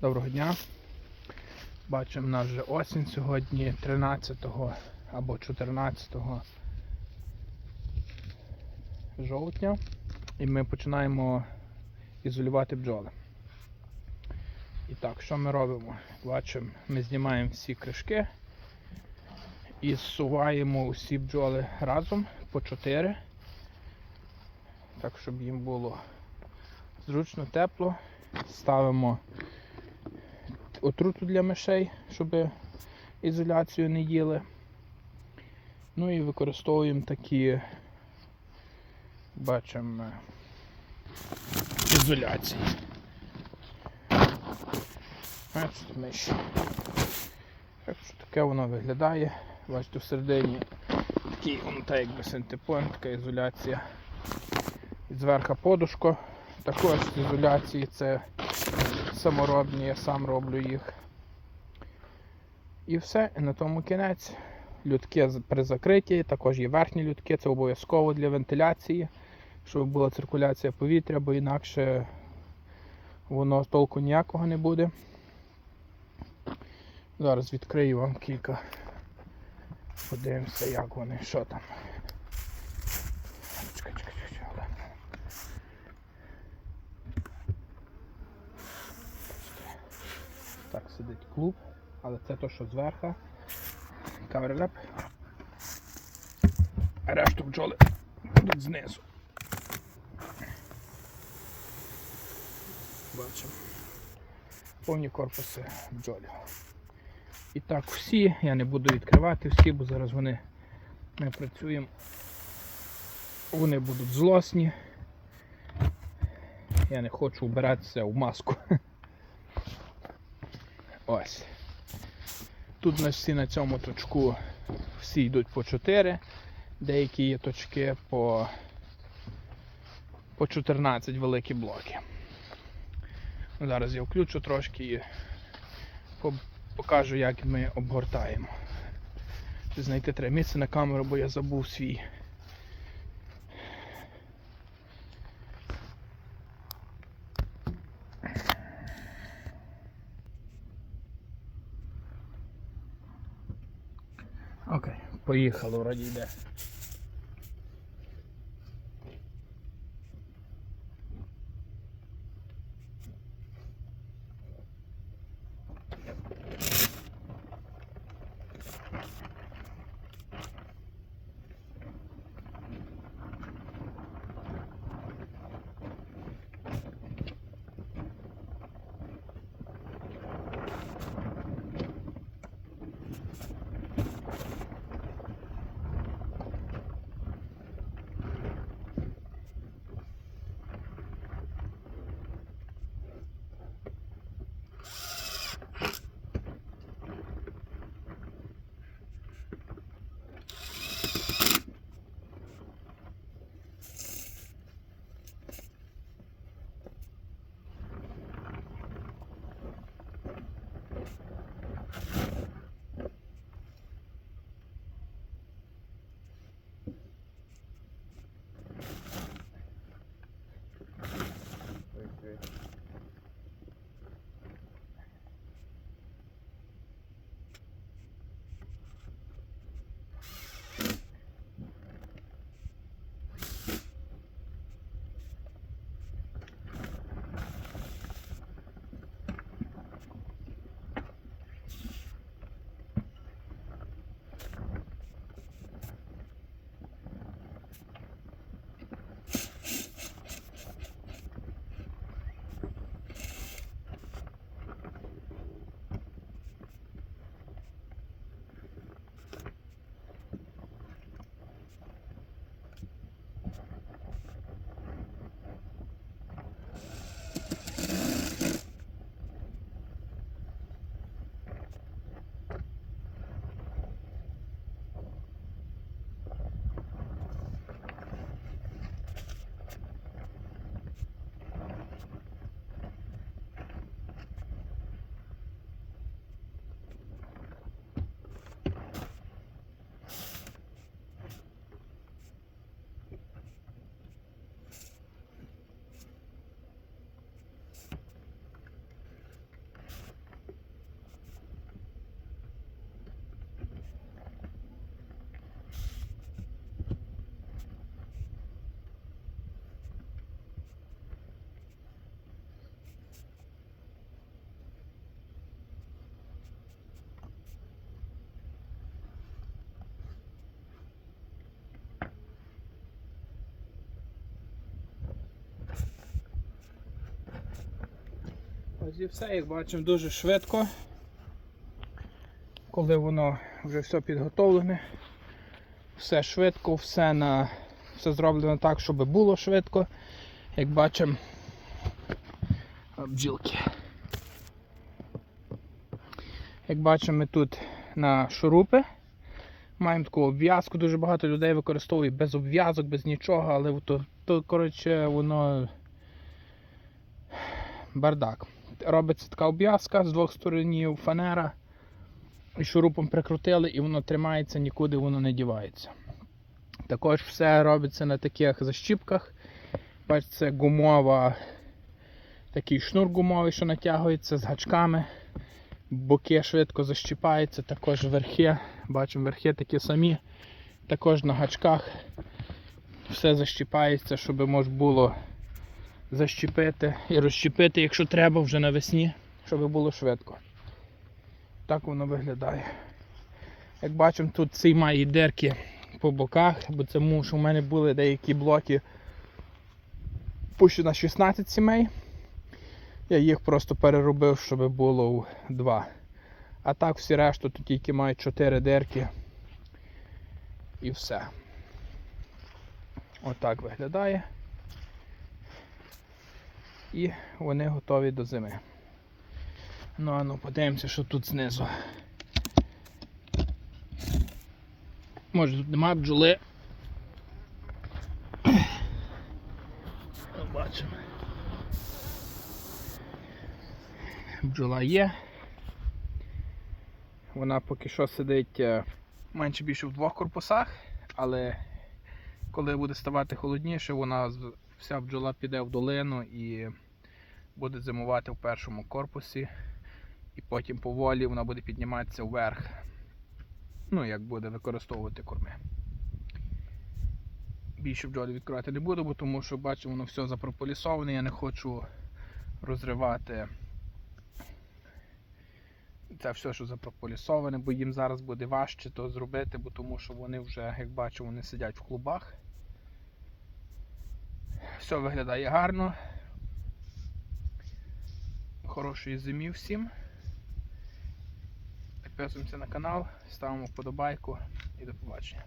Доброго дня. Бачимо, в нас вже осінь сьогодні 13 або 14 жовтня. І ми починаємо ізолювати бджоли. І так, що ми робимо? Бачимо, ми знімаємо всі кришки і зсуваємо усі бджоли разом по 4. Так, щоб їм було зручно, тепло. Ставимо отруту для мишей, щоб ізоляцію не їли. Ну і використовуємо такі, бачимо, ізоляції. Бачите, миші. Так що таке воно виглядає. Бачите, всередині такий так якби синтепон, така ізоляція. І зверху подушко. Також ізоляції це саморобні, я сам роблю їх. І все, і на тому кінець. Людки при закритті, також є верхні людки, це обов'язково для вентиляції, щоб була циркуляція повітря, бо інакше воно толку ніякого не буде. Зараз відкрию вам кілька. Подивимося, як вони, що там. Чекай, чекай, чекай, але. Так сидить клуб, але це то, що зверху. Каверляп. А решту бджоли будуть знизу. Бачимо. Повні корпуси бджолів. І так всі, я не буду відкривати всі, бо зараз вони ми працюємо. Вони будуть злосні. Я не хочу вбиратися в маску. Ось. Тут у всі на цьому точку всі йдуть по 4, деякі є точки по, по 14 великі блоки. Зараз я включу трошки і покажу, як ми обгортаємо. Знайти треба місце на камеру, бо я забув свій. Окей, поїхало, вроді йде. Друзі, все, як бачимо, дуже швидко. Коли воно вже все підготовлене, все швидко, все, на, все зроблено так, щоб було швидко. Як бачимо, бджілки. Як бачимо, ми тут на шурупи. Маємо таку обв'язку, дуже багато людей використовує без обв'язок, без нічого, але то, то коротше, воно бардак. Робиться така обв'язка з двох сторон фанера. І шурупом прикрутили, і воно тримається, нікуди воно не дівається. Також все робиться на таких защіпках. Бачите, це гумова, такий шнур гумовий, що натягується з гачками. Боки швидко защіпаються, також верхи. Бачимо, верхи такі самі. Також на гачках все защіпається, щоб можна було защіпити і розщепити, якщо треба, вже навесні, щоб було швидко. Так воно виглядає. Як бачимо, тут цей має дерки по боках, бо це що в мене були деякі блоки пущу на 16 сімей. Я їх просто переробив, щоб було 2. А так всі решту тут тільки мають 4 дерки. І все. Отак виглядає. І вони готові до зими. Ну а ну подивимося, що тут знизу. Може тут нема бджоли. Бачимо. Бджола є. Вона поки що сидить е, менше більше в двох корпусах, але коли буде ставати холодніше, вона вся бджола піде в долину і буде зимувати в першому корпусі, і потім поволі вона буде підніматися вверх. Ну, як буде використовувати корми. Більше бджолі відкривати не буду, бо тому що бачу, воно все запрополісоване, я не хочу розривати це все, що запрополісоване, бо їм зараз буде важче то зробити, бо тому що вони вже, як бачу, вони сидять в клубах. Все виглядає гарно. Хорошої зимі всім. Підписуємося на канал, ставимо вподобайку і до побачення.